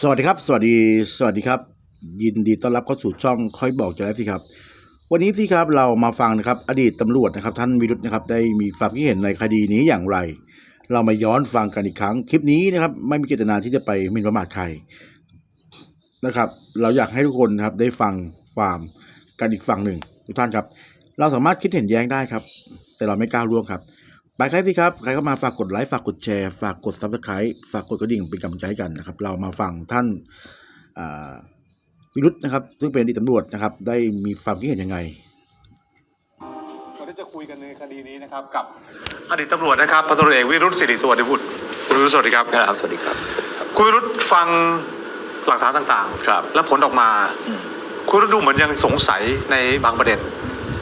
สวัสดีครับ สวัสดี สวัสดีครับ ยินดีต้อนรับเข้าสู่ช่องค่อยบอกจะแล้วสิครับ วันนี้สิครับเรามาฟังนะครับ อดีตตำรวจนะครับ ท่านวิรุธนะครับ ได้มีความคิดเห็นในคดีนี้อย่างไร เรามาย้อนฟังกันอีกครั้ง คลิปนี้นะครับ ไม่มีเจตนาที่จะไปหมิ่นประมาทใครนะครับ เราอยากให้ทุกคนนะครับ ได้ฟังความกันอีกฝั่งหนึ่งทุกท่านครับ เราสามารถคิดเห็นแย้งได้ครับ แต่เราไม่กล้าร่วมครับ ไปใครสิครับ ใครเข้ามาฝากกดไลค์ฝากกดแชร์ฝากกดซับสไครต์ฝากกดกระดิ่งเป็นกำลังใจให้กันนะครับ เรามาฟังท่านอ่าวิรุธนะครับ ซึ่งเป็นอดีตตำรวจนะครับ ได้มีความคิดเห็นยังไงวันนี้จะคุยกันในคดีนี้นะครับกับอดีตตำรวจนะครับพันตำรวจเอกวิรุธสิริสวัสดิบุตรคุณวิรุธสวัสดีครับครับสวัสดีครับ คุณวิรุธฟังหลักฐานต่างครับ และผลออกมาอืมคุณวิรุธดูเหมือนยังสงสัยในบางประเด็น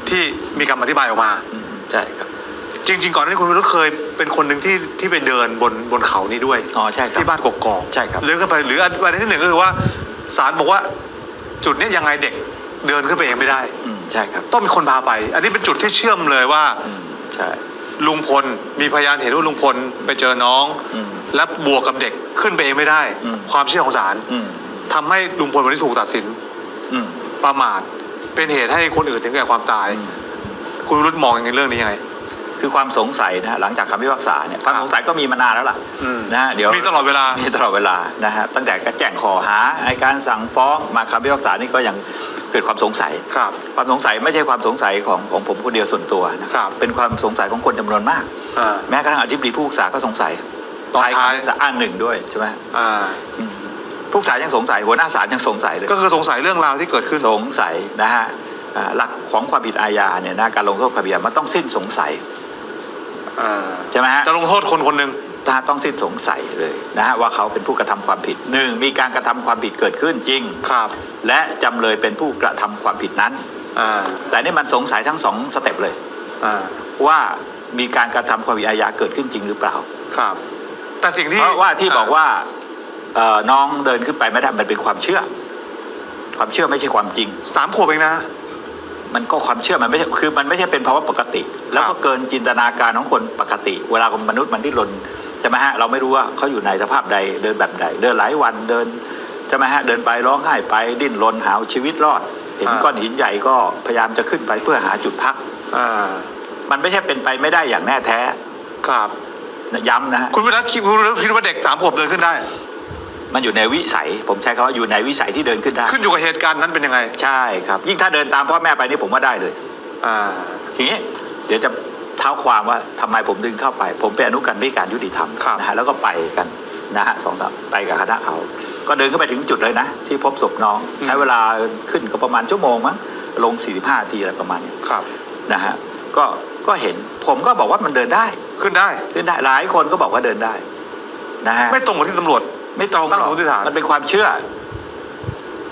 ที่มีคำอธิบายออกมาอืมใช่ครับ จริง ๆ ก่อนหนานี้คุณวิรุธเคยเป็นคนหนึ่งที่ที่ไปเดินบนบนเขานี้ด้วยอ๋อใช่ครับที่บ้านกกอกใช่ครับ หรือขึ้นไปหรือประเด็นที่หนึ่งก็คือว่าศาลบอกว่าจุดเนี้ยยังไงเด็กเดินขึ้นไปเองไม่ได้ อืมใช่ครับต้องมีคนพาไป อันนี้เป็นจุดที่เชื่อมเลยว่า อืมใช่ ลุงพลมีพยานเห็นว่าลุงพลไปเจอน้อง อืมและบวกกับเด็กขึ้นไปเองไม่ได้ อืม ความเชื่อของศาลอืมทำให้ลุงพลวันนี้ถูกตัดสินอืมประมาทเป็นเหตุให้คนอื่นถึงแก่ความตายอืมคุณรุตมองยังไงเรื่องนี้ยังไง คือความสงสัยนะฮะหลังจากคำพิพากษาเนี่ยความสงสัยก็มีมานานแล้วล่ะอืม นะฮะเดี๋ยวมีตลอดเวลา มีตลอดเวลานะฮะตั้งแต่ก็แจ้งข้อหาไอการสั่งฟ้องมาคำพิพากษานี่ก็ยังเกิดความสงสัย ครับ ความสงสัยไม่ใช่ความสงสัยของของผมคนเดียวส่วนตัวนะครับ เป็นความสงสัยของคนจำนวนมาก อ่า แม้กระทั่งอธิบดีผู้พิพากษาก็สงสัยตอนท้ายคำพิพกษอ่านหนึ่งด้วยใช่ไหมอ่า อืมผู้พิพากษายังสงสัยหัวหน้าศาลยังสงสัยเลย ก็คือสงสัยเรื่องราวที่เกิดขึ้น สงสัยนะฮะอ่าหลักของความผิดอาญาเนี่ยนะการลงโทษความผิดอาญามันต้องสิ้นสงสัย อ่าใช่ไหมฮะ จะลงโทษคนคนหนึ่ง ถ้าต้องสิ้นสงสัยเลยนะฮะว่าเขาเป็นผู้กระทำความผิดหนึ่งมีการกระทำความผิดเกิดขึ้นจริง ครับ และจำเลยเป็นผู้กระทำความผิดนั้น อ่า แต่นี่มันสงสัยทั้งสองสเต็ปเลย อ่า ว่ามีการกระทำความผิดอาญาเกิดขึ้นจริงหรือเปล่า ครับ แต่สิ่งที่เพราะว่าที่บอกว่าเอ่อน้องเดินขึ้นไปไม่ได้มันเป็นความเชื่อ ความเชื่อไม่ใช่ความจริง สามขวบเองนะ มันก็ความเชื่อมันไม่ใช่คือมันไม่ใช่เป็นภาวะปกติ แล้วก็เกินจินตนาการของคนปกติ เวลาคนมนุษย์มันดิ้นรนใช่ไหมฮะเราไม่รู้ว่าเขาอยู่ในสภาพใดเดินแบบใด เดินหลายวันเดินใช่ไหมฮะเดินไปร้องไห้ไปดิ้นรนหาชีวิตรอด เห็นอ่าก้อนหินใหญ่ก็พยายามจะขึ้นไปเพื่อหาจุดพักอ่ามันไม่ใช่เป็นไปไม่ได้อย่างแน่แท้ครับนะย้ำนะฮะคุณวิรัตคิดคุณวิรัตคิดว่าเด็กสามขวบเดินขึ้นได้ มันอยู่ในวิสัย ผมใช้คำว่าอยู่ในวิสัยที่เดินขึ้นได้ขึ้นอยู่กับเหตุการณ์นั้นเป็นยังไง ใช่ครับ ยิ่งถ้าเดินตามพ่อแม่ไปนี่ผมว่าได้เลยอ่าทีนี้เดี๋ยวจะเท้าความว่าทำไมผมดึงเข้าไป ผมเป็นอนุกรรมธิการยุติธรรมครับนะฮะแล้วก็ไปกันนะฮะสองต่อไปกับคณะเขา ก็เดินเข้าไปถึงจุดเลยนะ ที่พบศพน้องใช้เวลาขึ้นก็ประมาณชั่วโมงมั้งลง 45นาทีอะไรประมาณนี้ครับนะฮะก็ก็เห็นผมก็บอกว่ามันเดินได้ขึ้นได้ขึ้นได้หลายคนก็บอกว่าเดินได้นะฮะไม่ตรงกับที่ตำรวจ ไม่ตรงตั้งหรสอมกมติฐาน มันเป็นความเชื่อ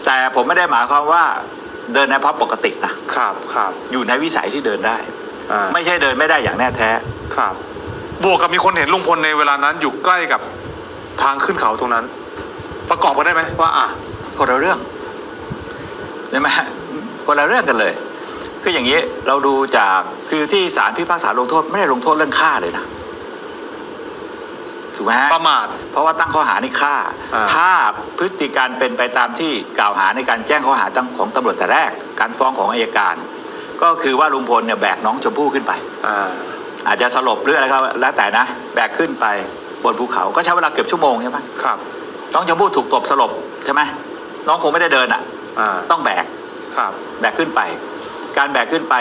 แต่ผมไม่ได้หมายความว่า เดินในภาพปกตินะครับครับอยู่ในวิสัยที่เดินได้ อ่าไม่ใช่เดินไม่ได้อย่างแน่แท้ ครับ บวกกับมีคนเห็นลุงพลในเวลานั้นอยู่ใกล้กับทางขึ้นเขาตรงนั้น ประกอบกันได้ไหมว่าอะ คนละเรื่องใช่ไหมคนละเรื่องกันเลย คืออย่างนี้เราดูจากคือที่ศาลพิพากษาลงโทษไม่ได้ลงโทษเรื่องฆ่าเลยนะ ถูกไหมฮะประมาท เพราะว่าตั้งข้อหาในฆ่า อ่า ถ้าพฤติการเป็นไปตามที่กล่าวหาในการแจ้งข้อหาตั้งของตำรวจแต่แรก การฟ้องของอายการ ก็คือว่าลุงพลเนี่ยแบกน้องชมพู่ขึ้นไป อ่า อาจจะสลบหรืออะไรก็แล้วแต่นะ แบกขึ้นไปบนภูเขาก็ใช้เวลาเกือบชั่วโมงใช่ไหมครับ น้องชมพู่ถูกตบสลบใช่ไหมน้องคงไม่ได้เดินอะ อ่า ต้องแบก ครับ แบกขึ้นไป การแบกขึ้นไป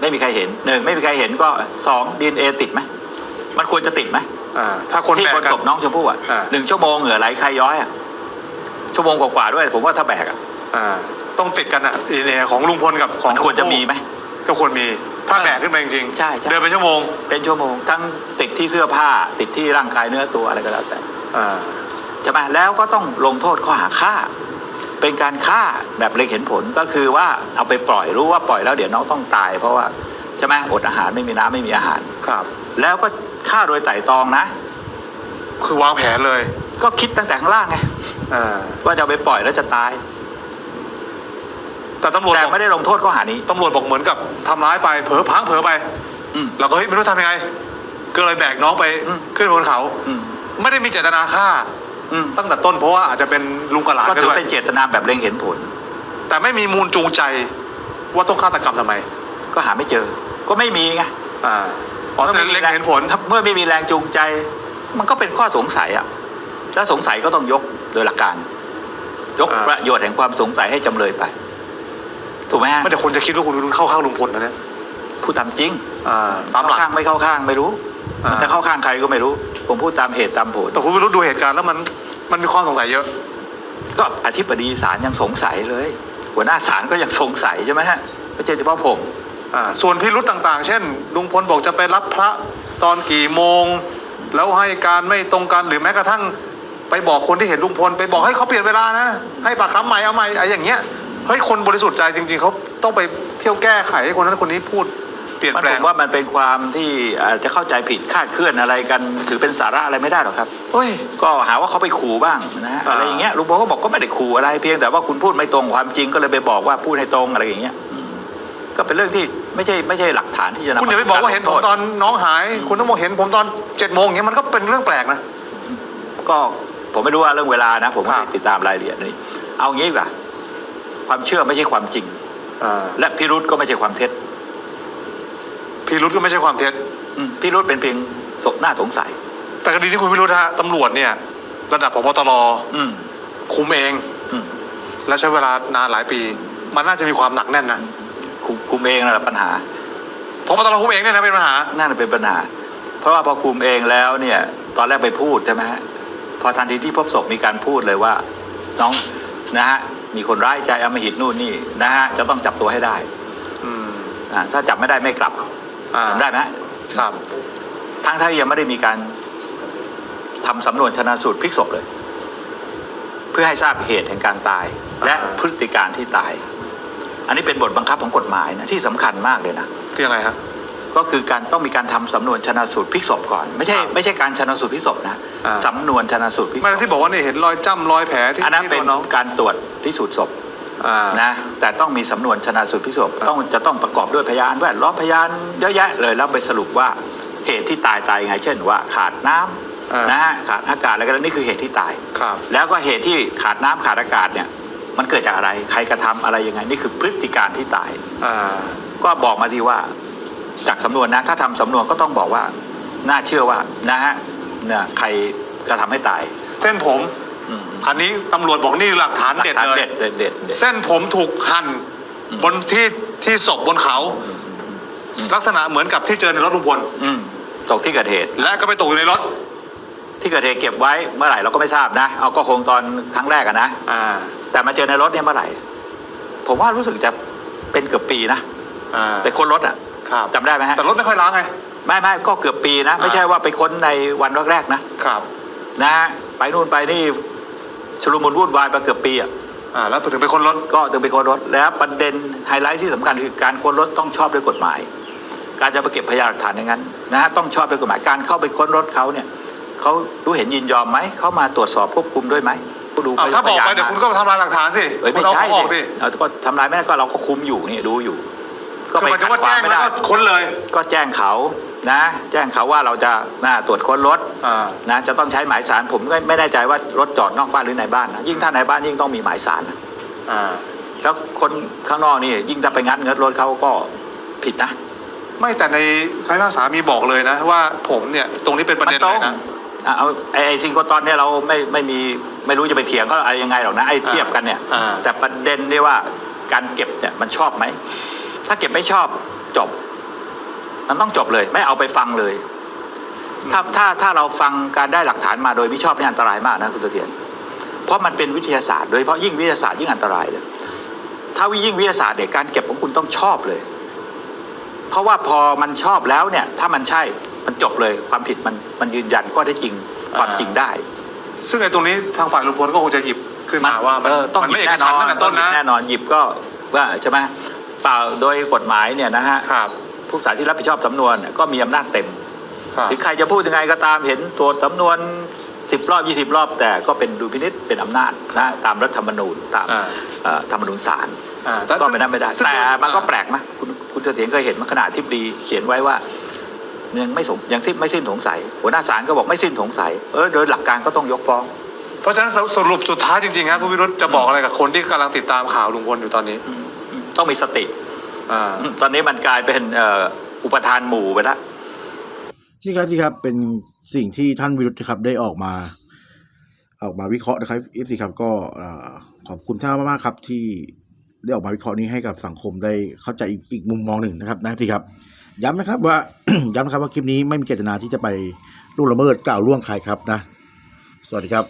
ไม่มีใครเห็นหนึ่งไม่มีใครเห็นก็สองดีเอติดไหมมันควรจะติดไหม อ่าถ้าคนที่แบกบนกัศพน้องชมพู่อะอ่า หนึ่งชั่วโมงเหงื่อไหลใครย้อยอะชั่วโมงกว่าๆด้วย ผมว่าถ้าแบกอะอ่าต้องติดกันอะดีเอของลุงพลกับของมันควรจะมีไหม ก็ควรมีถ้าแบกขึ้นไปจริงๆใช่ใช่ เดินไปชั่วโมงเป็นชั่วโมง ทั้งติดที่เสื้อผ้า ติดที่ร่างกายเนื้อตัวอะไรก็แล้วแต่อ่าใช่ไหมแล้วก็ต้องลงโทษข้อหาฆ่า เป็นการฆ่าแบบเล็งเห็นผลก็คือว่าเอาไปปล่อยรู้ว่าปล่อยแล้วเดี๋ยวน้องต้องตาย เพราะว่าใช่ไหมอดอาหารไม่มีน้ำไม่มีอาหาร ครับ แล้วก็ฆ่าโดยไตร่ตรองนะ คือวางแผนเลย ก็คิดตั้งแต่ข้างล่างไงอ่าว่าจะเอาไปปล่อยแล้วจะตาย แต่ตำรวจแต่บอกไม่ได้ลงโทษข้อหานี้ ตำรวจบอกเหมือนกับทำร้ายไป เผลอพลังเผลอไป อืม เราก็เฮ้ยไม่รู้ทำยังไง ก็เลยแบกน้องไปอืม ขึ้นบนเขา อืมไม่ได้มีเจตนาฆ่า อืมตั้งแต่ต้นเพราะว่าอาจจะเป็นลุงกระหลานก็ก็ถือด้วยเป็นเจตนาแบบเล็งเห็นผล แต่ไม่มีมูลจูงใจว่าต้องฆาตกรรมทำไม ก็หาไม่เจอ ก็ไม่มีไงอ่าอ๋อแต่ไม่มีเล็งแรงเห็นผลเมื่อไม่มีแรงจูงใจ มันก็เป็นข้อสงสัยอะแล้วสงสัยก็ต้องยกโดยหลักการ ยกอ่า ประโยชน์แห่งความสงสัยให้จำเลยไป ถูกไหมฮะไม่แต่คนจะคิดว่าคุณวิรุธเข้าข้างลุงพลนะเนี่ยพูดตามจริงอ่าตามหลัก เข้ข้างไม่เข้าข้างไม่รู้อ่ามั มันจะเข้าข้างใครก็ไม่รู้ ผมพูดตามเหตุตามผลแต่คุณวิรุธดูเหตุการณ์แล้วมันมันมีความสงสัยเยอะก็อธิบดีศาลยังสงสัยเลย หัวหน้าศาลก็ยังสงสัยใช่ไหมฮะไม่ใช่เฉพาะผมอ่า ส่วนพิรุธต่างๆ เช่น ลุงพลบอกจะไปรับพระตอนกี่โมง แล้วให้การไม่ตรงกันหรือแม้กระทั่งไปบอกคนที่เห็นลุงพล ไปบอกให้เขาเปลี่ยนเวลานะ ให้ปากคำใหม่เอาใหม่อะไรอย่างเงี้ยเฮ้ยคนบริสุทธิ์ใจจริง ๆเขาต้องไปเที่ยวแก้ไขให้คนนั้นคนนี้พูดเปลี่ยนมันแปลผงมว่ามันเป็นความที่อาจจะเข้าใจผิดคาดเคลื่อนอะไรกันถือเป็นสาระอะไรไม่ได้หรอกครับเฮ้ยก็หาว่าเขาไปขู่บ้างนะฮะอ่าอะไรอย่างเงี้ยลุงพลก็บอกก็ไม่ได้ขู่อะไรเพียงแต่ว่าคุณพูดไม่ตรงความจริงก็เลยไปบอกว่าพูดให้ตรงอะไรอย่างเงี้ยอืม ก็เป็นเรื่องที่ไม่ใช่ไม่ใช่หลักฐานที่จะนำคุณอย่าไปบอกว่าเห็นผมตอนน้องหาย คุณต้องบอกเห็นผมตอนเจ็ดโมงอย่างเงี้ยมันก็เป็นเรื่องแปลกนะ ก็ผมไม่รู้ว่าเรื่องเวลานะ ผมไม่ครัได้บติดตามรายละเอียดนี่เอางี้ดีกว่าความเชื่อไม่ใช่ความจริงอ่าและพิรุธก็ไม่ใช่ความเท็จพิรุธก็ไม่ใช่ความเท็จอืมพิรุธเป็นเพียงสน่าสงสัย แต่คดีที่คุณพิรุธฮะตำรวจเนี่ย ระดับพบตรอืมคุมเองอืมและใช้เวลานานหลายปี มันน่าจะมีความหนักแน่นนะ คุมคุมเองนั่นแหละปัญหาพบตรคุมเองเนี่ยนะเป็นปัญหา นั่นเป็นปัญหา เพราะว่าพอคุมเองแล้วเนี่ย ตอนแรกไปพูดใช่ไหมฮะพอทันทีที่พบศพมีการพูดเลยว่า น้องนะฮะมีคนร้ายใจอำมหิตนู่นนี่นะฮะจะต้องจับตัวให้ได้อืมอ่าถ้าจับไม่ได้ไม่กลับอ่าจำได้ไหมครับทั้งที่ยังไม่ได้มีการทำสำนวนชนะสูตรพลิกศพเลย เพื่อให้ทราบเหตุแห่งการตาย และพฤติการที่ตาย อันนี้เป็นบทบังคับของกฎหมายนะที่สำคัญมากเลยนะ คือยังไงฮะก็คือการต้องมีการทำสำนวนชนะสูตรพลิกศพก่อน ไม่ใช่ครับไม่ใช่การชนะสูตรพลิกศพนะอ่า สำนวนชนะสูตรพลิกศไม่พแล้วที่บอกว่าเนี่ยเห็นรอยจ้ำรอยแผลที่อันนั้นที่เป็ตันวน้องการตรวจพิสูจน์ศพอ่านะแต่ต้องมีสำนวนชนะสูตรพลิกศพต้องจะต้องประกอบด้วยพยานแวดล้อมพยานเยอะแยะเลยแล้วไปสรุปว่าเหตุที่ตายตายยังไง เช่นว่าขาดน้ำอ่านนะฮะขาดอากาศอะไรกันนี่คือเหตุที่ตาย ครับ แล้วก็เหตุที่ขาดน้ำขาดอากาศเนี่ย มันเกิดจากอะไรใครกระทำอะไรยังไงนี่คือพฤติการที่ตายอ่าก็บอกมาทีว่า จากสำนวนนะ ถ้าทำสำนวนก็ต้องบอกว่า น่าเชื่อว่า นะฮะเนี่ยใครกระทำให้ตาย เส้นผมอืมอันนี้ตำรวจบอกนี่หลักฐานเด็ดหลักฐเลยเด็ดเด็ดเด็ดเส้นผมถูกหั่นอืมบนที่ที่ศพบนเขา ลักษณะเหมือนกับที่เจอในรถลุงพลอืมตกที่เกิดเหตุ และก็ไปตกอยู่ในรถ ที่เกิดเหตุเก็บไว้เมื่อไหร่เราก็ไม่ทราบนะ เอาก็คงตอนครั้งแรกอะนะ อ่า แต่มาเจอในรถเนี่ยเมื่อไหร่ ผมว่ารู้สึกจะเป็นเกือบปีนะอ่าไปค้นรถอะครับจำได้ไหมฮะแต่รถไม่ค่อยล้างไง ไม่ไม่ก็เกือบปีนะ ไม่ใช่ว่าไปค้นในวันแรกๆนะครับ นะฮะไปนู่นไปนี่ชุลมุนวุ่นวายไปเกือบปีอะอ่า แล้วถึงไปค้นรถ ก็ถึงไปค้นรถแล้วประเด็นไฮไลท์ที่สำคัญคือการค้นรถต้องชอบด้วยกฎหมาย การจะไปเก็บพยานหลักฐานอย่างนั้นนะฮะต้องชอบด้วยกฎหมายการเข้าไปค้นรถเขาเนี่ย เขารู้เห็นยินยอมไหมเขามาตรวจสอบควบคุมด้วยไหมผู้ดูอ้าวถ้าบอกไปพยนเดี๋ยวคุณก็ทำลายหลักฐานสิเอ้ยคุไม่ณเอาใช่ของออกสิเอาก็ทำลายไม่ได้ก็เราก็คุมอยู่นี่ดูอยู่ ก็คือไปหมายถึขังดว่าขวาแจ้งงไม่แล้วได้ก็ค้นเลยก็แจ้งเขานะ แจ้งเขาว่าเราจะน่าตรวจค้นรถ อ่านะจะต้องใช้หมายสารผมก็ไม่แน่ใจว่ารถจอดนอกบ้านหรือในบ้านนะยิ่งถ้าในบ้านยิ่งต้องมีหมายสารนะอ่า แล้วคนข้างนอกนี่ยิ่งถ้าไปงัดเงินรถเขาก็ผิดนะไม่แต่ในคำพิพากษามีบอกเลยนะ ว่าผมเนี่ยตรงนี้เป็นประเด็นตรเลงยนะ อะเอาไอ้ไอ้ซิงโกตอนเนี่ยเราไม่ไม่มีไม่รู้จะไปเถียงเขาอะไรยังไงหรอกนะไอ้เทียบกันเนี่ย อ่า แต่ประเด็นที่ว่าการเก็บเนี่ยมันชอบไหม ถ้าเก็บไม่ชอบจบ มันต้องจบเลย ไม่เอาไปฟังเลย ถ้าถ้าถ้าเราฟังการได้หลักฐานมาโดยไม่ชอบนี่อันตรายมากนะคุณตะเทียน เพราะมันเป็นวิทยาศาสตร์โดยเฉพาะยิ่งวิทยาศาสตร์ยิ่งอันตรายเลยถ้าวิยิ่งวิทยาศาสตร์เนี่ยการเก็บของคุณต้องชอบเลย เพราะว่าพอมันชอบแล้วเนี่ย ถ้ามันใช่ มันจบเลยความผิดมันมันยืนยันข้อเท็จจริงความจริงได้ ซึ่งไอ้ตรงนี้ทางฝ่ายลุงพลก็คงจะหยิบขึ้นมาว่ามันเออต้องมันหยิไม่บเอกแน่นฉัอนนท์ตั้งแต่ต้นนะแน่นอนหยิบก็ว่าใช่ไหมเปล่าโดยกฎหมายเนี่ยนะฮะครับผู้สายที่รับผิดชอบสำนวนเนี่ยก็มีอำนาจเต็มครับถึงใครจะพูดยังไงก็ตามเห็นตัวสำนวนสิบรอบยี่สิบรอบ แต่ก็เป็นดุลพินิษเป็นอำนาจนะตามรัฐธรรมนูญตามอ่าเอ่อธรรมนูญศาลอ่าก็ไม่ได้ไม่ได้ซึ่งแต่มันก็แปลกนะคุณคุณเสถียรเคยเห็นมาขนาดที่ดีเขียนไว้ว่า ยังไม่สงยังที่ไม่สิ้นสงสัย หัวหน้าศาลก็บอกไม่สิ้นสงสัยเออโดยหลักการก็ต้องยกฟ้อง เพราะฉะนั้นสสรุปสุดท้ายจริงๆครับคุณวิรุธจะบอกอะไรกับคนที่กำลังติดตามข่าวลุงพลอยู่ตอนนี้อืมอืมต้องมีสติอ่าอืมตอนนี้มันกลายเป็นเอ่ออุปทานหมู่ไปแล้วนี่ครับที่ครับเป็นสิ่งที่ท่านวิรุธนะครับได้ออกมา ออกมาวิเคราะห์นะครับเอฟซีครับก็เอ่อขอบคุณท่านมากๆครับ ที่ได้ออกมาวิเคราะห์นี้ให้กับสังคมได้เข้าใจอีกอีกมุมมองหนึ่งนะครับนะพี่ครับ ย้ำนะครับว่า ย้ำนะครับว่าคลิปนี้ไม่มีเจตนาที่จะไปล่วงละเมิดกล่าวล่วงใครครับนะ สวัสดีครับ